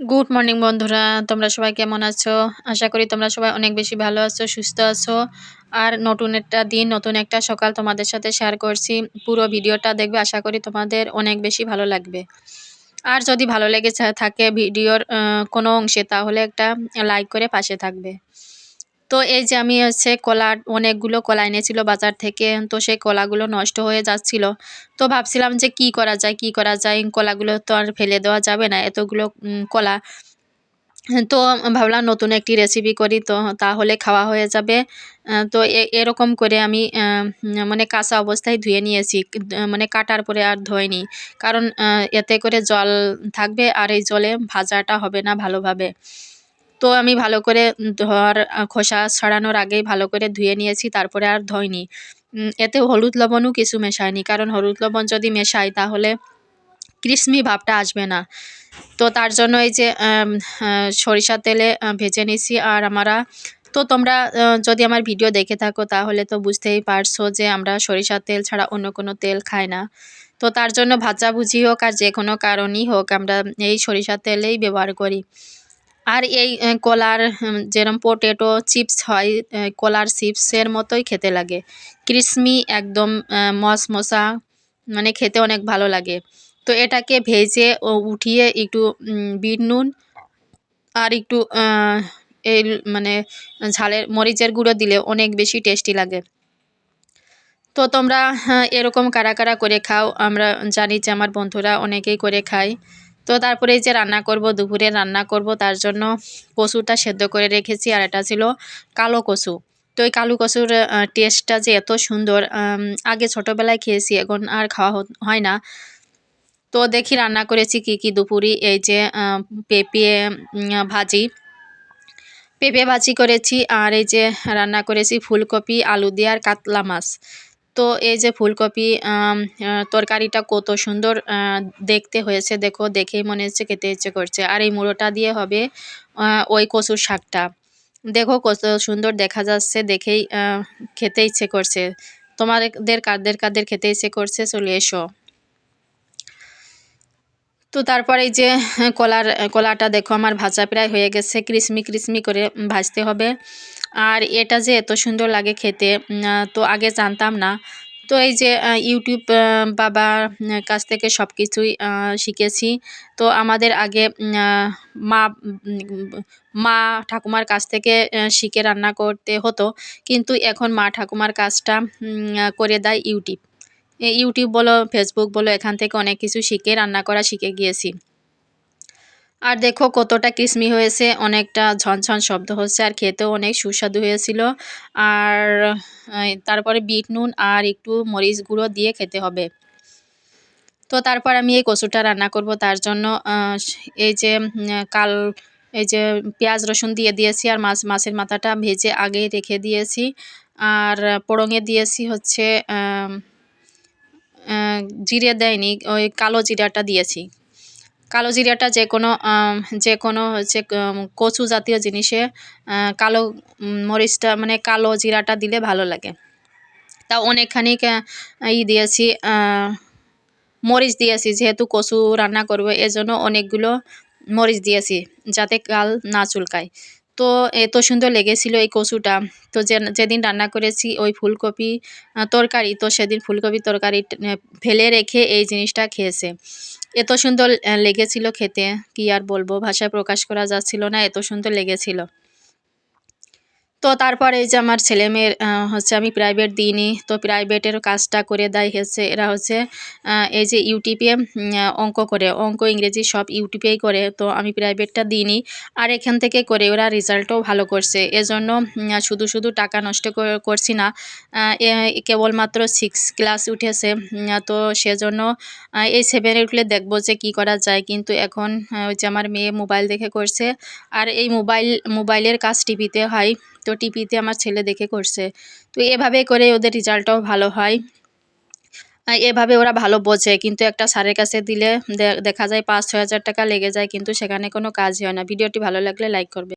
Good morning বন্ধুরা। তোমরা সবাই কেমন আছো? আশা করি তোমরা সবাই অনেক বেশি ভালো আছো, সুস্থ আছো। আর নতুন একটা দিন, নতুন একটা সকাল তোমাদের সাথে শেয়ার করছি। পুরো ভিডিওটা দেখবে, আশা করি তোমাদের অনেক বেশি ভালো লাগবে। আর যদি ভালো লেগে থাকে ভিডিওর কোনো অংশে, তাহলে একটা লাইক করে পাশে থাকবে। তো এই যে আমি হচ্ছে কলা অনেকগুলো কলা এনেছিল বাজার থেকে, তো সেই কলাগুলো নষ্ট হয়ে যাচ্ছিল। তো ভাবছিলাম যে কি করা যায়, কি করা যায়? কলাগুলো তো আর ফেলে দেওয়া যাবে না, এতগুলো কলা। তো ভাবলাম নতুন একটি রেসিপি করি, তো তাহলে খাওয়া হয়ে যাবে। তো এরকম করে আমি মানে কাঁচা অবস্থায় ধুয়ে নিয়েছি মানে কাটার পরে আর ধোয়নি। কারণ এতে করে জল থাকবে আর এই জলে ভাজাটা হবে না ভালোভাবে। তো আমি ভালো করে ধোয়ার খোসা ছাড়ানোর আগেই ভালো করে ধুয়ে নিয়েছি, তারপরে আর ধোয়নি এতে হলুদ লবণও কিছু মেশায়নি, কারণ হলুদ লবণ যদি মেশাই তাহলে ক্রিসমি ভাবটা আসবে না। তো তার জন্য এই যে সরিষার তেলে ভেজে নিছি আর আমরা, তো তোমরা যদি আমার ভিডিও দেখে থাকো তাহলে তো বুঝতেই পারছ যে আমরা সরিষার তেল ছাড়া অন্য কোনো তেল খাই না। তো তার জন্য ভাজাভুজি হোক আর যে কোনো কারণই হোক, আমরা এই সরিষার তেলেই ব্যবহার করি। আর এই কলার যেরম পটেটো চিপস হয় কলার চিপসের মতোই খেতে লাগে। ক্রিসমি একদম মশমশা মানে খেতে অনেক ভালো লাগে। তো এটাকে ভেজে ও উঠিয়ে একটু বিট নুন আর একটু এই মানে ঝালের মরিচের গুঁড়ো দিলে অনেক বেশি টেস্টি লাগে। তো তোমরা এরকম কারা কারা করে খাও, আমরা জানি যে আমার বন্ধুরা অনেকেই করে খায়। তো তারপরে এই যে রান্না করব, দুপুরে রান্না করব, তার জন্য কচুটা সেদ্ধ করে রেখেছি আর এটা ছিল কালো কচু। তো এই কালো কচুর টেস্টটা যে এত সুন্দর আগে ছোটোবেলায় খেয়েছি, এখন আর খাওয়া হয় না। তো দেখি রান্না করেছি কি কি দুপুরি, এই যে পেঁপে ভাজি। পেঁপে ভাজি করেছি আর এই যে রান্না করেছি ফুলকপি, আলু দিয়ে আর কাতলা মাছ। তো এই যে ফুলকপি তরকারিটা কত সুন্দর দেখতে হয়েছে। দেখো, দেখেই মনে হচ্ছে খেতে ইচ্ছে করছে। আর এই মুড়োটা দিয়ে হবে ওই কচুর শাকটা। দেখো, কত সুন্দর দেখা যাচ্ছে, দেখেই খেতে ইচ্ছে করছে। তোমাদের, কাদের কাদের খেতে ইচ্ছে করছে, চলে এসো। তো তারপরে যে কলার, কলাটা দেখো আমার ভাজা প্রায় হয়ে গেছে, ক্রিসমি ক্রিসমি করে ভাজতে হবে। আর এটা যে এত সুন্দর লাগে খেতে তো আগে জানতাম না। তো এই যে ইউটিউব বাবার কাছ থেকে সব কিছুই শিখেছি। তো আমাদের আগে মা মা ঠাকুমার কাছ থেকে শিখে রান্না করতে হতো। কিন্তু এখন মা ঠাকুমার কাজটা করে দেয় ইউটিউব। ইউটিউব বলো ফেসবুক বলো, এখান থেকে অনেক কিছু শিখে, রান্না করা শিখে গিয়েছি। আর দেখো কতটা কিসমি হয়েছে, অনেকটা ঝনঝন শব্দ হচ্ছে, আর খেতেও অনেক সুস্বাদু হয়েছিল। আর তারপরে বিট নুন আর একটু মরিচ গুঁড়ো দিয়ে খেতে হবে। তো তারপর আমি এই কচুটা রান্না করব, তার জন্য এই যে কাল, এই যে পেঁয়াজ রসুন দিয়ে দিয়েছি, আর মাছ, মাছের মাথাটা ভেজে আগে রেখে দিয়েছি। আর পোড়ঙে দিয়েছি হচ্ছে জিরে দেয়নি, ওই কালো জিরাটা দিয়েছি। কালো জিরাটা যে কোনো যে কোনো হচ্ছে কচু জাতীয় জিনিসে কালো মরিচটা মানে কালো জিরাটা দিলে ভালো লাগে। তা অনেকখানি ই দিয়েছি মরিচ দিয়েছি, যেহেতু কচু রান্না করব, এজন্য অনেকগুলো মরিচ দিয়েছি, যাতে কাল না চুলকায়। তো এত সুন্দর লেগেছিল এই কচুটা। তো যে, যেদিন রান্না করেছি ওই ফুলকপি তরকারি, তো সেদিন ফুলকপি তরকারি ফেলে রেখে এই জিনিসটা খেয়েছে। এত সুন্দর লেগেছিল খেতে, কি আর বলব? ভাষায় প্রকাশ করা যাচ্ছিল না, এত সুন্দর লেগেছিল। তো তারপরে এই যে আমার ছেলে মেয়ের হচ্ছে আমি প্রাইভেট দিইনি, তো প্রাইভেটের কাজটা করে দেয় হচ্ছে, এরা হচ্ছে এই যে ইউটিউবে অঙ্ক করে, অঙ্ক ইংরেজি সব ইউটিউবেই করে, তো আমি প্রাইভেটটা দিইনি। আর এখান থেকে করে ওরা রেজাল্টও ভালো করছে। এজন্য শুধু শুধু টাকা নষ্ট করছি না কেবলমাত্র সিক্স ক্লাস উঠেছে তো সেজন্য এই সেভেনে উঠলে দেখব যে কি করা যায়। কিন্তু এখন ওই যে আমার মেয়ে মোবাইল দেখে করছে, আর এই মোবাইল মোবাইলের কাজ টিভিতে হয়। তো টিপিতে আমার ছেলে দেখে করছে। তো এভাবে করে ওদের রেজাল্টটাও ভালো হয়। এভাবে ওরা ভালো বোঝে, কিন্তু একটা স্যারের কাছে দিলে দেখা যায় পাঁচ ছ হাজার টাকা লেগে যায়, কিন্তু সেখানে কোনো কাজ হয় না। ভিডিওটি ভালো লাগলে লাইক করবে।